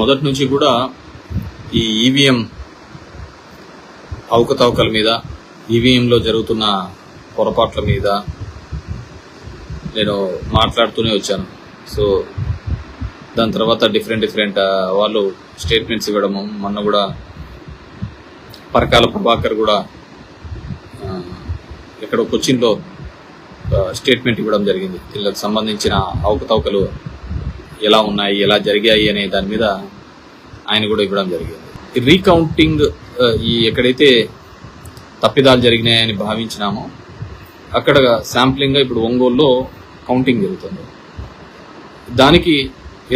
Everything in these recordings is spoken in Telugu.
మొదటి నుంచి కూడా ఈ ఈవీఎం అవకతవకల మీద ఈవీఎంలో జరుగుతున్న పొరపాట్ల మీద నేను మాట్లాడుతూనే వచ్చాను. సో దాని తర్వాత డిఫరెంట్ డిఫరెంట్ వాళ్ళు స్టేట్మెంట్స్ ఇవ్వడము మొన్న కూడా పరకాల ప్రభాకర్ కూడా ఎక్కడో ఇక్కడ కొచ్చిన్లో స్టేట్మెంట్ ఇవ్వడం జరిగింది. వీళ్ళకి సంబంధించిన అవకతవకలు ఎలా ఉన్నాయి ఎలా జరిగాయి అనే దాని మీద ఆయన కూడా ఇవ్వడం జరిగింది. ఈ రీకౌంటింగ్ ఈ ఎక్కడైతే తప్పిదాలు జరిగినాయని భావించినామో అక్కడ శాంప్లింగ్గా ఇప్పుడు ఒంగోలులో కౌంటింగ్ జరుగుతుంది. దానికి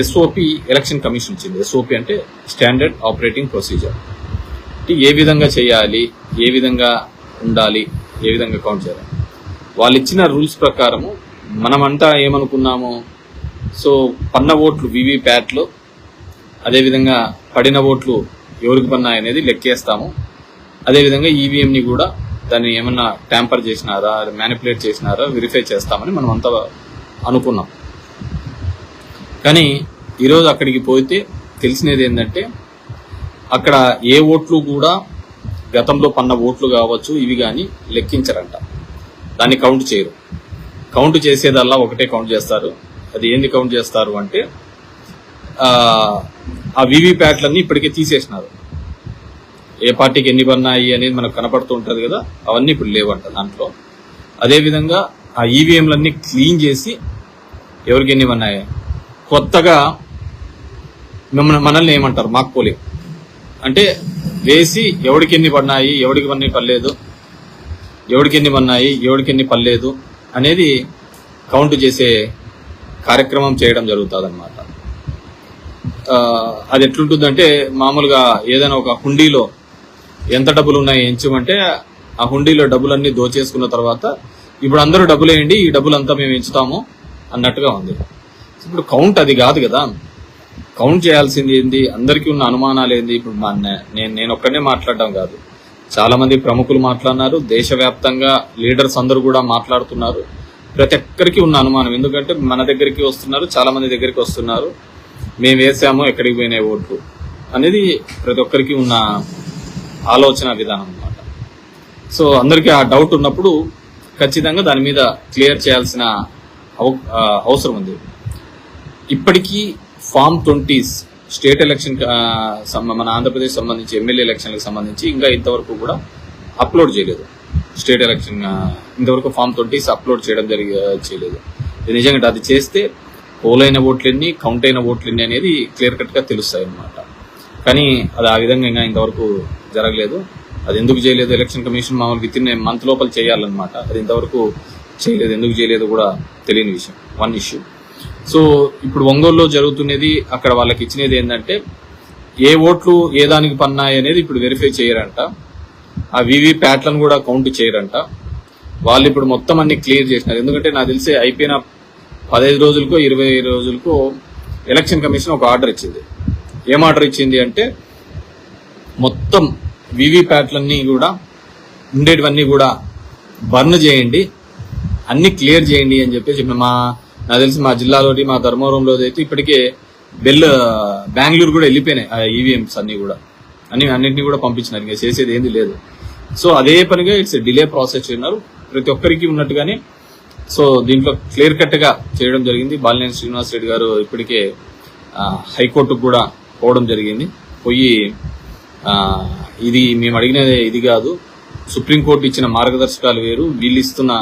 ఎస్ఓపి ఎలక్షన్ కమిషన్ ఇచ్చింది. ఎస్ఓపి అంటే స్టాండర్డ్ ఆపరేటింగ్ ప్రొసీజర్ ఏ విధంగా చేయాలి ఏ విధంగా ఉండాలి ఏ విధంగా కౌంట్ చేయాలి. వాళ్ళు ఇచ్చిన రూల్స్ ప్రకారము మనమంతా ఏమనుకున్నాము సో పన్న ఓట్లు వివి ప్యాట్లు అదేవిధంగా పడిన ఓట్లు ఎవరికి పన్నాయి అనేది లెక్కేస్తాము. అదేవిధంగా ఈవీఎంని కూడా దాన్ని ఏమన్నా ట్యాంపర్ చేసినారా మ్యానిపులేట్ చేసినారా వెరిఫై చేస్తామని మనం అంతా అనుకున్నాం. కానీ ఈరోజు అక్కడికి పోతే తెలిసినది ఏంటంటే అక్కడ ఏ ఓట్లు కూడా గతంలో పన్న ఓట్లు కావచ్చు ఇవి కానీ లెక్కించరంట. దాన్ని కౌంట్ చేయరు. కౌంట్ చేసేదల్లా ఒకటే కౌంట్ చేస్తారు. అది ఏంది కౌంట్ చేస్తారు అంటే ఆ, ఆ ఇప్పటికే తీసేసినారు. ఏ పార్టీకి ఎన్ని పన్నాయి అనేది మనకు కనపడుతూ ఉంటుంది కదా అవన్నీ ఇప్పుడు లేవంట దాంట్లో. అదేవిధంగా ఆ ఈవీఎంలన్నీ క్లీన్ చేసి ఎవరికి ఎన్ని పన్నాయి కొత్తగా మిమ్మల్ని మనల్ని ఏమంటారు? మాకు పోలింగ్ అంటే వేసి ఎవడికి ఎన్ని పడినాయి ఎవడికి ఎన్ని పర్లేదు ఎవడికి ఎన్ని పన్నాయి ఎవడికి ఎన్ని పర్లేదు అనేది కౌంట్ చేసే కార్యక్రమం చేయడం జరుగుతుంది అనమాట అది ఎట్లుంటుందంటే మామూలుగా ఏదైనా ఒక హుండీలో ఎంత డబ్బులు ఉన్నాయి ఎంచమంటే ఆ హుండీలో డబ్బులన్నీ దోచేసుకున్న తర్వాత ఇప్పుడు అందరూ డబ్బులు వేయండి ఈ డబ్బులంతా మేము ఎంచుతాము అన్నట్టుగా ఉంది. ఇప్పుడు కౌంట్ అది కాదు కదా. కౌంట్ చేయాల్సింది ఏంది? అందరికీ ఉన్న అనుమానాలు ఏంది? ఇప్పుడు మా నే- నేను నేను ఒక్కనే మాట్లాడడం కాదు. చాలా మంది ప్రముఖులు మాట్లాడినారు దేశవ్యాప్తంగా లీడర్స్ అందరూ కూడా మాట్లాడుతున్నారు. ప్రతి ఒక్కరికి ఉన్న అనుమానం. ఎందుకంటే మన దగ్గరికి వస్తున్నారు చాలా మంది దగ్గరికి వస్తున్నారు. మేము వేసాము ఎక్కడికి పోయినాయి ఓట్లు అనేది ప్రతి ఒక్కరికి ఉన్న ఆలోచన విధానం అన్నమాట. సో అందరికీ ఆ డౌట్ ఉన్నప్పుడు ఖచ్చితంగా దాని మీద క్లియర్ చేయాల్సిన అవ- అవసరం ఉంది. ఇప్పటికీ ఫామ్ ట్వంటీస్ స్టేట్ ఎలక్షన్ మన ఆంధ్రప్రదేశ్ సంబంధించి ఎమ్మెల్యే ఎలక్షన్లకు సంబంధించి ఇంకా ఇంతవరకు కూడా అప్లోడ్ చేయలేదు. స్టేట్ ఎలక్షన్ ఇంతవరకు ఫామ్ ట్వంటీస్ అప్లోడ్ చేయడం జరిగి చేయలేదు. నిజంగా అది చేస్తే పోలైన ఓట్లెన్ని కౌంట్ అయిన ఓట్లన్నీ అనేది క్లియర్ కట్గా తెలుస్తాయి అన్నమాట. కానీ అది ఆ విధంగా ఇంతవరకు జరగలేదు. అది ఎందుకు చేయలేదు? ఎలక్షన్ కమిషన్ మామూలు విత్ ఇన్ మంత్ లోపల చేయాలన్నమాట. అది ఇంతవరకు చేయలేదు. ఎందుకు చేయలేదు కూడా తెలియని విషయం. వన్ ఇష్యూ సో ఇప్పుడు ఒంగోలులో జరుగుతున్నది అక్కడ వాళ్ళకి ఇచ్చినది ఏంటంటే ఏ ఓట్లు ఏ దానికి పన్నాయి అనేది ఇప్పుడు వెరిఫై చేయరంట. ఆ వివి ప్యాట్లను కూడా కౌంట్ చేయరంట. వాళ్ళు ఇప్పుడు మొత్తం అన్ని క్లియర్ చేసినారు. ఎందుకంటే నాకు తెలిసి అయిపోయిన పదహైదు రోజులకో ఇరవై రోజులకో ఎలక్షన్ కమిషన్ ఒక ఆర్డర్ ఇచ్చింది. ఏం ఆర్డర్ ఇచ్చింది అంటే మొత్తం వివి ప్యాట్లన్నీ కూడా ఉండేటివన్నీ కూడా బర్న్ చేయండి అన్ని క్లియర్ చేయండి అని చెప్పేసి మా నాకు తెలిసి మా జిల్లాలోని మా ధర్మవరంలో అయితే ఇప్పటికే బెల్ బెంగళూరు కూడా వెళ్ళిపోయినాయి ఆ ఈవీఎంస్ అన్ని కూడా. అని అన్నింటినీ కూడా పంపించినారు. ఇంకా చేసేది ఏంది లేదు. సో అదే పనిగా ఇట్స్ డిలే ప్రాసెస్ చేయన్నారు ప్రతి ఒక్కరికి ఉన్నట్టుగానే సో దీంట్లో క్లియర్ కట్గా చేయడం జరిగింది. బాలినేని శ్రీనివాస్ రెడ్డి గారు ఇప్పటికే హైకోర్టుకు కూడా పోవడం జరిగింది. పోయి ఇది మేము అడిగినది ఇది కాదు. సుప్రీంకోర్టు ఇచ్చిన మార్గదర్శకాలు వేరు. వీళ్ళు ఇస్తున్న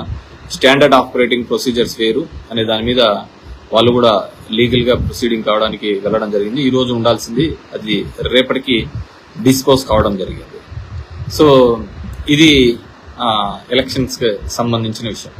స్టాండర్డ్ ఆపరేటింగ్ ప్రొసీజర్స్ వేరు అనే దాని మీద వాళ్ళు కూడా లీగల్గా ప్రొసీడింగ్ కావడానికి వెళ్ళడం జరిగింది. ఈ రోజు ఉండాల్సింది అది రేపటికి డిస్పోజ్ కావడం జరిగింది. సో ఇది ఎలక్షన్స్కి సంబంధించిన విషయం.